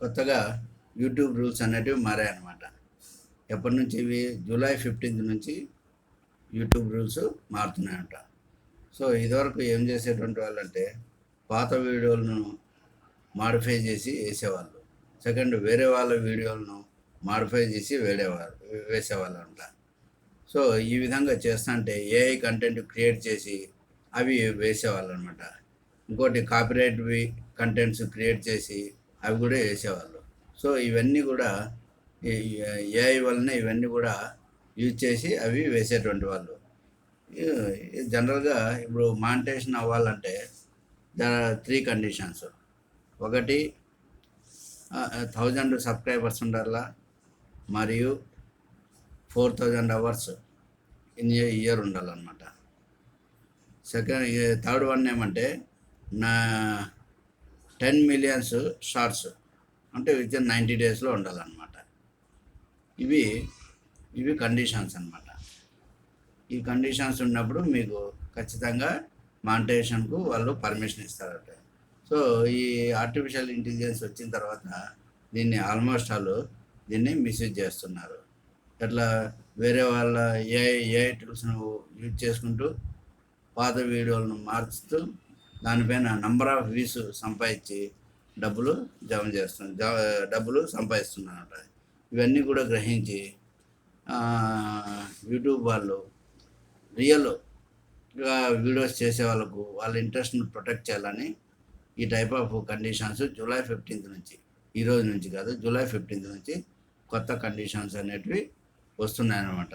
కొత్తగా YouTube rules అనేటివి మారాయన్నమాట. ఎప్పటి నుంచి ఇవి? జూలై ఫిఫ్టీన్త్ నుంచి యూట్యూబ్ రూల్స్ మారుతున్నాయంట. సో ఇదివరకు ఏం చేసేటువంటి వాళ్ళంటే పాత వీడియోలను మాడిఫై చేసి వేసేవాళ్ళు. సెకండ్ వేరే వాళ్ళ వీడియోలను మాడిఫై చేసి వేడేవారు వేసేవాళ్ళు అంట సో ఈ విధంగా చేస్తుంటే ఏఐ కంటెంట్ క్రియేట్ చేసి అవి వేసేవాళ్ళు అనమాట ఇంకోటి కాపీరైట్వి కంటెంట్స్ క్రియేట్ చేసి అవి కూడా వేసేవాళ్ళు. సో ఇవన్నీ కూడా ఏఐ వలన ఇవన్నీ కూడా యూజ్ చేసి అవి వేసేటువంటి వాళ్ళు. జనరల్గా ఇప్పుడు మానిటేషన్ అవ్వాలంటే త్రీ కండిషన్స్. ఒకటి థౌజండ్ సబ్స్క్రైబర్స్ ఉండాలా? మరియు four thousand hours in year ఉండాలన్నమాట. సెకండ్ థర్డ్ వన్ ఏమంటే నా టెన్ మిలియన్స్ షార్ట్స్. అంటే విత్ ఇన్ నైంటీ డేస్లో ఉండాలన్నమాట. ఇవి ఇవి కండిషన్స్ అనమాట ఈ కండిషన్స్ ఉన్నప్పుడు మీకు ఖచ్చితంగా మానిటేషన్కు వాళ్ళు పర్మిషన్ ఇస్తారట. సో ఈ ఆర్టిఫిషియల్ ఇంటెలిజెన్స్ వచ్చిన తర్వాత దీన్ని ఆల్మోస్ట్ వాళ్ళు దీన్ని మిస్యూజ్ చేస్తున్నారు. ఎట్లా? వేరే వాళ్ళ ఏఐ ఏఐ టూల్స్ను యూజ్ చేసుకుంటూ పాత వీడియోలను మార్చుతూ దానిపైన నంబర్ ఆఫ్ వ్యూస్ సంపాదించి డబ్బులు జమ చేస్తున్నారు జ- డబ్బులు సంపాదిస్తున్నారట. ఇవన్నీ కూడా గ్రహించి యూట్యూబ్ వాళ్ళు రియల్ వీడియోస్ చేసే వాళ్ళకు వాళ్ళ ఇంట్రెస్ట్ని ప్రొటెక్ట్ చేయాలని ఈ type of conditions July fifteenth నుంచి ఈ రోజు నుంచి కాదు జూలై ఫిఫ్టీన్త్ నుంచి కొత్త కండిషన్స్ అనేటివి వస్తున్నాయన్నమాట.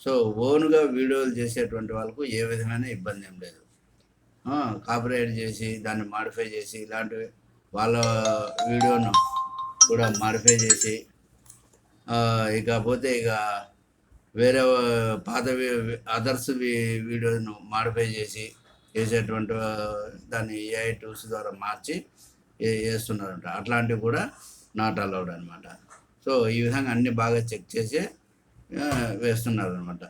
సో ఓన్గా వీడియోలు చేసేటువంటి వాళ్ళకు ఏ విధమైన ఇబ్బంది ఏం లేదు. కాపరేట్ చేసి దాన్ని మాడిఫై చేసి ఇలాంటివి వాళ్ళ వీడియోను కూడా మాడిఫై చేసి ఇకపోతే ఇక వేరే పాత అదర్స్ వీడియోను మాడిఫై చేసి చేసేటువంటి దాన్ని ఏఐ టూల్స్ ద్వారా మార్చి ఏ- వేస్తున్నారంట అట్లాంటివి కూడా నాట్ అలౌడ్ అనమాట సో ఈ విధంగా అన్ని బాగా చెక్ చేసి వేస్తున్నారనమాట వేస్తున్నారు అనమాట